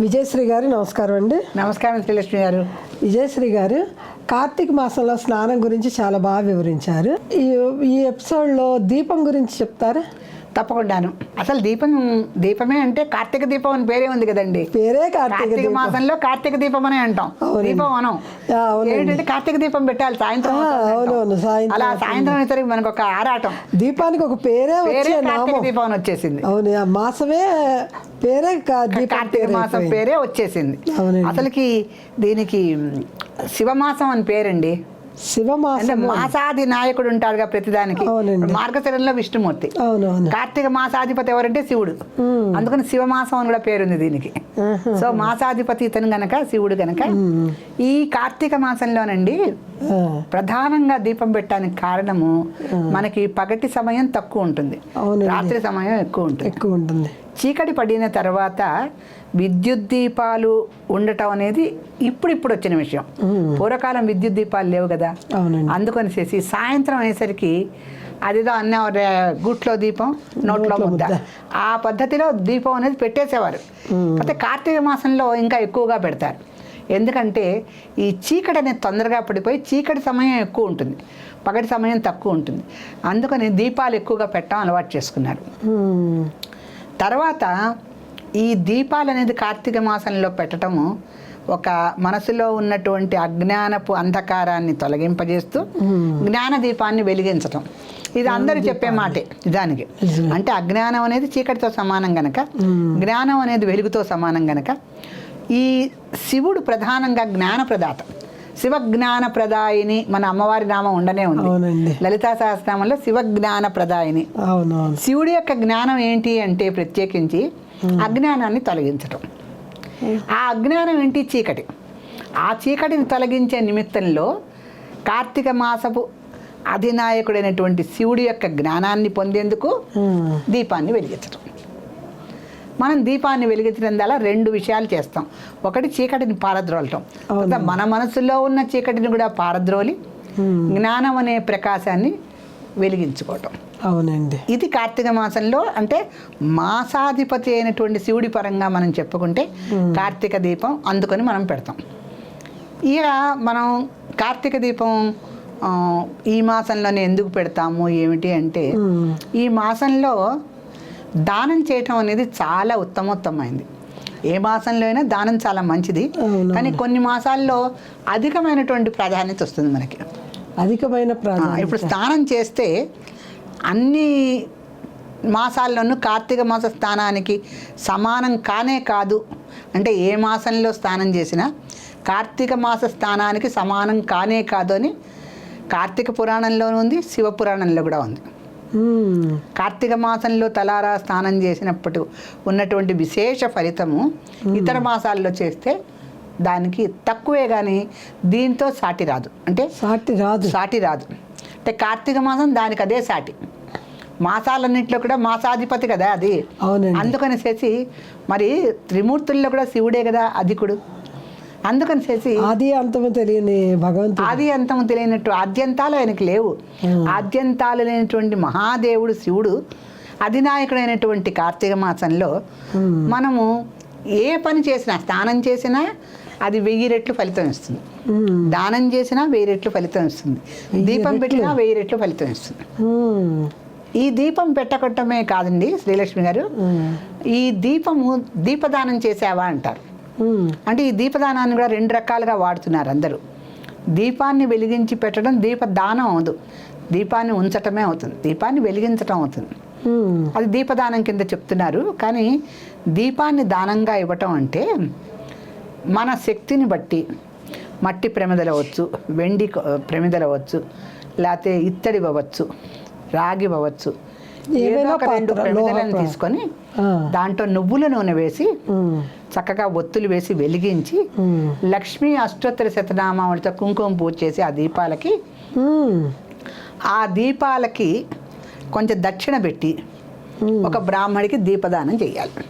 విజయశ్రీ గారు నమస్కారం అండి. నమస్కారం శ్రీలక్ష్మి గారు. విజయశ్రీ గారు కార్తీక మాసంలో స్నానం గురించి చాలా బాగా వివరించారు. ఈ ఈ ఎపిసోడ్లో దీపం గురించి చెప్తారా? తప్పకుండాను. అసలు దీపం దీపమే అంటే కార్తీక దీపం అని పేరే ఉంది కదండి. పేరే కార్తీక మాసంలో కార్తీక దీపం అనే. అంటాం. దీపం అవునండి. ఏంటంటే కార్తీక దీపం పెట్టాలి సాయంత్రం అలా సాయంత్రం అయ్యేసరికి మనకు ఒక ఆరాటం. దీపానికి ఒక పేరే కార్తీక దీపం అని వచ్చేసింది. అవును ఆ మాసమే పేరే కార్తీక మాసం. పేరే వచ్చేసింది. అసలుకి దీనికి శివమాసం అని పేరండి. శివమాసం మాసాది నాయకుడు ఉంటాడుగా ప్రతిదానికి. మార్గశిరంలో విష్ణుమూర్తి. కార్తీక మాసాధిపతి ఎవరంటే శివుడు. అందుకని శివమాసం అని కూడా పేరుంది దీనికి. సో మాసాధిపతి ఇతను గనక శివుడు గనక ఈ కార్తీక మాసంలోనండి ప్రధానంగా దీపం పెట్టడానికి కారణము మనకి పగటి సమయం తక్కువ ఉంటుంది. రాత్రి సమయం ఎక్కువ ఉంటుంది. ఎక్కువ ఉంటుంది. చీకటి పడిన తర్వాత విద్యుత్ దీపాలు ఉండటం అనేది ఇప్పుడిప్పుడు వచ్చిన విషయం. పూర్వకాలం విద్యుత్ దీపాలు లేవు కదా. అవునండి. అందుకని చేసి సాయంత్రం అయ్యేసరికి అదేదో అన్న గుట్లో దీపం నోట్లో ముద్ద. ఆ పద్ధతిలో దీపం అనేది పెట్టేసేవారు. అయితే కార్తీక మాసంలో ఇంకా ఎక్కువగా పెడతారు. ఎందుకంటే ఈ చీకటి అనేది తొందరగా పడిపోయి చీకటి సమయం ఎక్కువ ఉంటుంది. పగటి సమయం తక్కువ ఉంటుంది. అందుకని దీపాలు ఎక్కువగా పెట్టడం అలవాటు చేసుకున్నారు. తర్వాత ఈ దీపాలు అనేది కార్తీక మాసంలో పెట్టడము ఒక మనసులో ఉన్నటువంటి అజ్ఞానపు అంధకారాన్ని తొలగింపజేస్తూ జ్ఞాన దీపాన్ని వెలిగించటం. ఇది అందరూ చెప్పే మాటే నిజానికి. అంటే అజ్ఞానం అనేది చీకటితో సమానం గనక జ్ఞానం అనేది వెలుగుతో సమానం గనక ఈ శివుడు ప్రధానంగా జ్ఞాన ప్రదాత శివ జ్ఞాన ప్రదాయిని మన అమ్మవారి నామం ఉండనే ఉంది. లలితా సహస్రనామంలో శివ జ్ఞాన ప్రదాయిని శివుడి యొక్క జ్ఞానం ఏంటి అంటే ప్రత్యేకించి అజ్ఞానాన్ని తొలగించటం. ఆ అజ్ఞానం ఏంటి? చీకటి. ఆ చీకటిని తొలగించే నిమిత్తంలో కార్తీక మాసపు అధినాయకుడైనటువంటి శివుడి యొక్క జ్ఞానాన్ని పొందేందుకు దీపాన్ని వెలిగించటం. మనం దీపాన్ని వెలిగించడం ద్వారా రెండు విషయాలు చేస్తాం. ఒకటి చీకటిని పారద్రోలటం. మన మనసులో ఉన్న చీకటిని కూడా పారద్రోలి జ్ఞానం అనే ప్రకాశాన్ని వెలిగించుకోవటం. అవునండి. ఇది కార్తీక మాసంలో అంటే మాసాధిపతి అయినటువంటి శివుడి పరంగా మనం చెప్పుకుంటే కార్తీక దీపం అందుకొని మనం పెడతాం. ఇక మనం కార్తీక దీపం ఈ మాసంలోనే ఎందుకు పెడతాము ఏమిటి అంటే ఈ మాసంలో దానం చేయటం అనేది చాలా ఉత్తమోత్తమైంది. ఏ మాసంలో అయినా దానం చాలా మంచిది. కానీ కొన్ని మాసాల్లో అధికమైనటువంటి ప్రాధాన్యత వస్తుంది మనకి. అధికమైన ప్రాధాన్యత. ఇప్పుడు స్నానం చేస్తే అన్ని మాసాల్లోనూ కార్తీక మాస స్నానానికి సమానం కానే కాదు. అంటే ఏ మాసంలో స్నానం చేసినా కార్తీక మాస స్నానానికి సమానం కానే కాదు అని కార్తీక పురాణంలోనూ ఉంది శివ పురాణంలో కూడా ఉంది. కార్తీక మాసంలో తలారా స్నానం చేసినప్పుడు ఉన్నటువంటి విశేష ఫలితము ఇతర మాసాల్లో చేస్తే దానికి తక్కువే కానీ దీంతో సాటి రాదు. అంటే సాటి రాదు. సాటి రాదు. అంటే కార్తీక మాసం దానికి అదే సాటి. మాసాలన్నింటిలో కూడా మాసాధిపతి కదా అది. అవునండి. అందుకని చేసి మరి త్రిమూర్తుల్లో కూడా శివుడే కదా అధికుడు. అందుకని చేసి ఆది అంతము తెలియని భగవంతుడు. ఆది అంతము తెలియనట్టు ఆద్యంతాలు ఆయనకి లేవు. ఆద్యంతాలు లేనటువంటి మహాదేవుడు శివుడు అధినాయకుడైనటువంటి కార్తీక మాసంలో మనము ఏ పని చేసినా స్నానం చేసినా అది వెయ్యి రెట్లు ఫలితం ఇస్తుంది. దానం చేసినా వెయ్యి రెట్లు ఫలితం ఇస్తుంది. దీపం పెట్టినా వెయ్యి రెట్లు ఫలితం ఇస్తుంది. ఈ దీపం పెట్టకటమే కాదండి శ్రీలక్ష్మి గారు. ఈ దీపము దీపదానం చేసావా అంటారు. అంటే ఈ దీపదానాన్ని కూడా రెండు రకాలుగా వాడుతున్నారు అందరూ. దీపాన్ని వెలిగించి పెట్టడం దీపదానం అవదు. దీపాన్ని ఉంచటమే అవుతుంది. దీపాన్ని వెలిగించటం అవుతుంది. అది దీపదానం కింద చెప్తున్నారు. కానీ దీపాన్ని దానంగా ఇవ్వటం అంటే మన శక్తిని బట్టి మట్టి ప్రమిదలు అవ్వచ్చు వెండి కొ- ప్రమిదలు అవ్వచ్చు లేకపోతే ఇత్తడి అవ్వచ్చు రాగి అవ్వచ్చు ఏదో ఒక రెండు ప్రమిదలను తీసుకొని దాంట్లో నువ్వుల నూనె వేసి చక్కగా ఒత్తులు వేసి వెలిగించి. లక్ష్మీ అష్టోత్తర శతనామావళితో కుంకుమ పూజ చేసి ఆ దీపాలకి. ఆ దీపాలకి కొంచెం దక్షిణ పెట్టి ఒక బ్రాహ్మడికి దీపదానం చేయాలి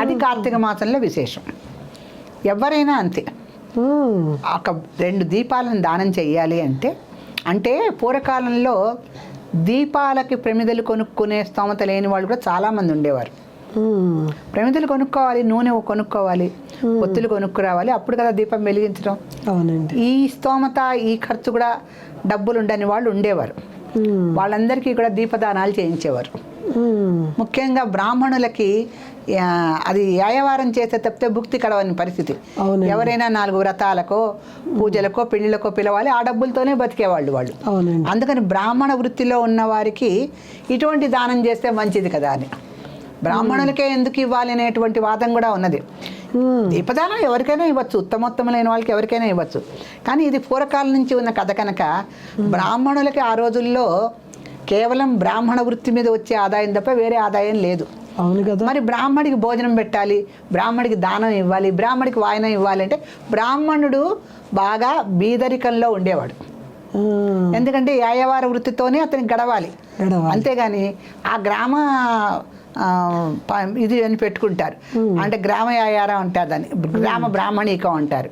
అది కార్తీక మాసంలో విశేషం ఎవరైనా అంతే. ఒక రెండు దీపాలను దానం చెయ్యాలి అంటే అంటే పూర్వకాలంలో దీపాలకి ప్రమిదలు కొనుక్కునే స్తోమత లేని వాళ్ళు కూడా చాలామంది ఉండేవారు. ప్రమిదలు కొనుక్కోవాలి నూనె కొనుక్కోవాలి ఒత్తులు కొనుక్కురావాలి. అప్పుడు కదా దీపం వెలిగించడం. అవునండి. ఈ స్తోమత ఈ ఖర్చు కూడా డబ్బులు ఉండని వాళ్ళు ఉండేవారు. వాళ్ళందరికీ కూడా దీపదానాలు చేయించేవారు. ముఖ్యంగా బ్రాహ్మణులకి అది యాయవారం చేస్తే తప్పితే భుక్తి కడవని పరిస్థితి. ఎవరైనా నాలుగు వ్రతాలకో పూజలకో పెళ్ళిళ్ళకో పిలవాలి ఆ డబ్బులతోనే బతికేవాళ్ళు వాళ్ళు. అందుకని బ్రాహ్మణ వృత్తిలో ఉన్న వారికి ఇటువంటి దానం చేస్తే మంచిది కదా అని. బ్రాహ్మణులకే ఎందుకు ఇవ్వాలి అనేటువంటి వాదం కూడా ఉన్నది. దీపదానం ఎవరికైనా ఇవ్వచ్చు ఉత్తమోత్తములైన వాళ్ళకి ఎవరికైనా ఇవ్వచ్చు. కానీ ఇది పూర్వకాలం నుంచి ఉన్న కథ కనుక బ్రాహ్మణులకి ఆ రోజుల్లో కేవలం బ్రాహ్మణ వృత్తి మీద వచ్చే ఆదాయం తప్ప వేరే ఆదాయం లేదు. అవును కదా. మరి బ్రాహ్మడికి భోజనం పెట్టాలి బ్రాహ్మడికి దానం ఇవ్వాలి బ్రాహ్మడికి వాయనం ఇవ్వాలి అంటే బ్రాహ్మణుడు బాగా బీదరికంలో ఉండేవాడు. ఎందుకంటే యాయవార వృత్తితోనే అతనికి గడవాలి. గడవాలి. అంతేగాని ఆ గ్రామ ఇది అని పెట్టుకుంటారు. అంటే గ్రామ యాయారం అంటారు దాన్ని. గ్రామ బ్రాహ్మణికం అంటారు.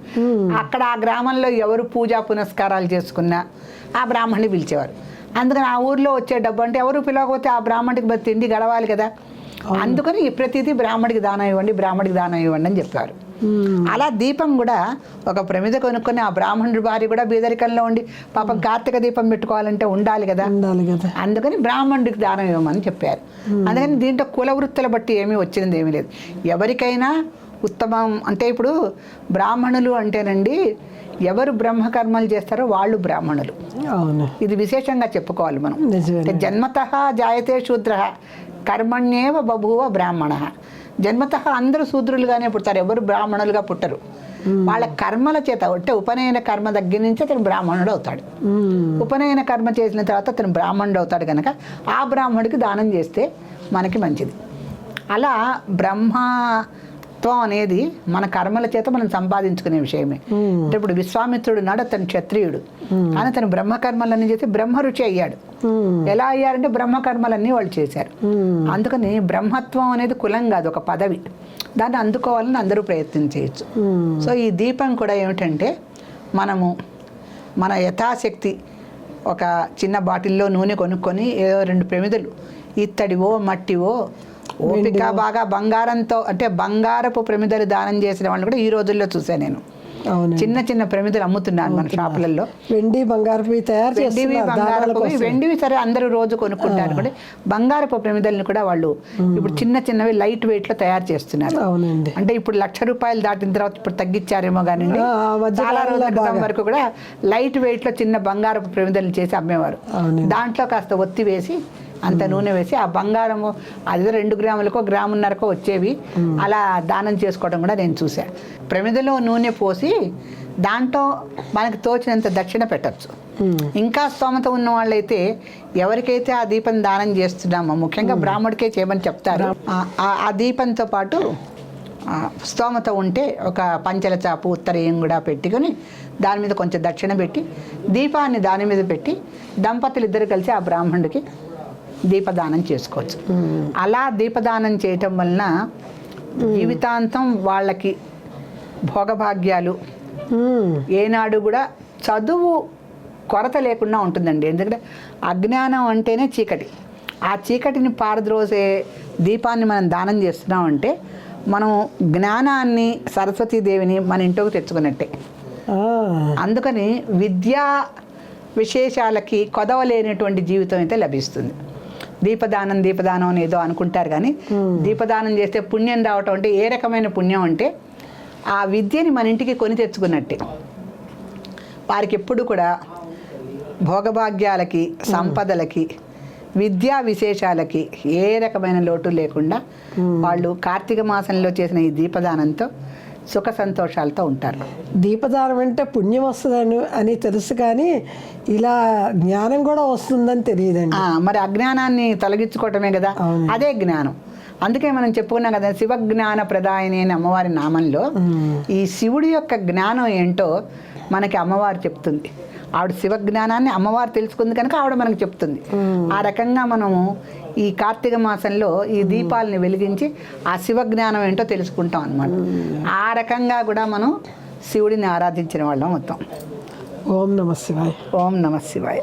అక్కడ ఆ గ్రామంలో ఎవరు పూజా పునస్కారాలు చేసుకున్నా ఆ బ్రాహ్మణ్ణి పిలిచేవారు. అందుకని ఆ ఊర్లో వచ్చే డబ్బు అంటే ఎవరు పిలవకపోతే ఆ బ్రాహ్మణికి మరి తిండి గడవాలి కదా. అందుకని ఈ ప్రతిదీ బ్రాహ్మడికి దానం ఇవ్వండి బ్రాహ్మడికి దానం ఇవ్వండి అని చెప్పారు. అలా దీపం కూడా ఒక ప్రమిద కొనుక్కొని ఆ బ్రాహ్మణుడి భార్య కూడా బీదరికంలో ఉండి పాపం కార్తీక దీపం పెట్టుకోవాలంటే ఉండాలి కదా. ఉండాలి కదా. అందుకని బ్రాహ్మణుడికి దానం ఇవ్వమని చెప్పారు. అందుకని దీంట్లో కుల వృత్తుల బట్టి ఏమీ వచ్చినది ఏమీ లేదు. ఎవరికైనా ఉత్తమం అంటే ఇప్పుడు బ్రాహ్మణులు అంటేనండి ఎవరు బ్రహ్మకర్మలు చేస్తారో వాళ్ళు బ్రాహ్మణులు. అవును. ఇది విశేషంగా చెప్పుకోవాలి మనం. జన్మత జాయతే శూద్ర కర్మణ్యేవ బభూవ బ్రాహ్మణ. జన్మత అందరూ శూద్రులుగానే పుడతారు. ఎవరు బ్రాహ్మణులుగా పుట్టరు. వాళ్ళ కర్మల చేత అంటే ఉపనయన కర్మ దగ్గర నుంచి అతను బ్రాహ్మణుడు అవుతాడు. ఉపనయన కర్మ చేసిన తర్వాత అతను బ్రాహ్మణుడు అవుతాడు కనుక ఆ బ్రాహ్మణుడికి దానం చేస్తే మనకి మంచిది. అలా బ్రహ్మత్వం అనేది మన కర్మల చేత మనం సంపాదించుకునే విషయమే. అంటే ఇప్పుడు విశ్వామిత్రుడు నాడు అతను క్షత్రియుడు. కానీ అతను బ్రహ్మకర్మలన్నీ చేసి బ్రహ్మరుచి అయ్యాడు. ఉమ్. ఎలా అయ్యారంటే బ్రహ్మకర్మలన్నీ వాళ్ళు చేశారు. అందుకని బ్రహ్మత్వం అనేది కులం కాదు ఒక పదవి. దాన్ని అందుకోవాలని అందరూ ప్రయత్నం చేయొచ్చు. సో ఈ దీపం కూడా ఏమిటంటే మనము మన యథాశక్తి ఒక చిన్న బాటిల్లో నూనె కొనుక్కొని ఏదో రెండు ప్రమిదలు ఇత్తడివో మట్టివో ఓపిక బాగా బంగారంతో అంటే బంగారపు ప్రమిదలు దానం చేసిన వాళ్ళు కూడా ఈ రోజుల్లో చూసాను నేను. చిన్న చిన్న ప్రమిదలు అమ్ముతున్నాను మన షాపులలో. వెండి బంగారపు తయారు వెండివి బంగారపు వెండివి సరే అందరూ రోజు కొనుక్కుంటారు. కూడా బంగారపు ప్రమిదల్ని కూడా వాళ్ళు ఇప్పుడు చిన్న చిన్నవి లైట్ వెయిట్లో తయారు చేస్తున్నారు. అవునండి. అంటే ఇప్పుడు లక్ష రూపాయలు దాటిన తర్వాత ఇప్పుడు తగ్గించారేమో కానీ చాలా రోజుల క్రితం. వరకు కూడా లైట్ వెయిట్లో చిన్న బంగారపు ప్రమిదలు చేసి అమ్మేవారు. దాంట్లో కాస్త ఒత్తి వేసి అంత నూనె వేసి ఆ బంగారము అది రెండు గ్రాములకో గ్రామున్నరకో వచ్చేవి. అలా దానం చేసుకోవడం కూడా నేను చూసా ప్రమిదలో నూనె పోసి దాంట్లో మనకి తోచినంత దక్షిణ పెట్టచ్చు. ఇంకా స్తోమత ఉన్న వాళ్ళైతే ఎవరికైతే ఆ దీపం దానం చేస్తున్నామో ముఖ్యంగా బ్రాహ్మడికే చేయమని చెప్తారు ఆ- దీపంతో పాటు స్తోమత ఉంటే ఒక పంచల చాపు ఉత్తరీయం కూడా పెట్టుకొని దాని మీద కొంచెం దక్షిణ పెట్టి దీపాన్ని దాని మీద పెట్టి దంపతులు ఇద్దరు కలిసి ఆ బ్రాహ్మణుడికి దీపదానం చేసుకోవచ్చు అలా దీపదానం చేయటం వలన జీవితాంతం వాళ్ళకి భోగభాగ్యాలు. ఏనాడు కూడా చదువు కొరత లేకుండా ఉంటుందండి ఎందుకంటే అజ్ఞానం అంటేనే చీకటి ఆ చీకటిని పారద్రోసే దీపాన్ని మనం దానం చేస్తున్నామంటే మనం జ్ఞానాన్ని సరస్వతీదేవిని మన ఇంట్లోకి తెచ్చుకున్నట్టే. అందుకని విద్యా విశేషాలకి కొదవలేనటువంటి జీవితం అయితే లభిస్తుంది దీపదానం దీపదానం అని ఏదో అనుకుంటారు కానీ దీపదానం చేస్తే పుణ్యం రావటం అంటే ఏ రకమైన పుణ్యం అంటే ఆ విద్యని మన ఇంటికి కొని తెచ్చుకున్నట్టే. వారికి ఎప్పుడు కూడా భోగభాగ్యాలకి సంపదలకి విద్యా విశేషాలకి ఏ రకమైన లోటు లేకుండా వాళ్ళు కార్తీక మాసంలో చేసిన ఈ దీపదానంతో సుఖ సంతోషాలతో ఉంటారు. దీపదానం అంటే పుణ్యం వస్తుందని అని తెలుసు కానీ ఇలా జ్ఞానం కూడా వస్తుందని తెలియదండి. మరి అజ్ఞానాన్ని తొలగించుకోవటమే కదా. అదే జ్ఞానం. అందుకే మనం చెప్పుకున్నాం కదా శివజ్ఞాన ప్రదాయని అని అమ్మవారి నామంలో ఈ శివుడి యొక్క జ్ఞానం ఏంటో మనకి అమ్మవారు చెప్తుంది. ఆవిడ శివ జ్ఞానాన్ని అమ్మవారు తెలుసుకుంది కనుక ఆవిడ మనకు చెప్తుంది. ఆ రకంగా మనము ఈ కార్తీక మాసంలో ఈ దీపాలని వెలిగించి ఆ శివ జ్ఞానం ఏంటో తెలుసుకుంటాం అనమాట ఆ రకంగా కూడా మనం శివుడిని ఆరాధించిన వాళ్ళం మొత్తం. ఓం నమ శివాయ. ఓం నమ శివాయ.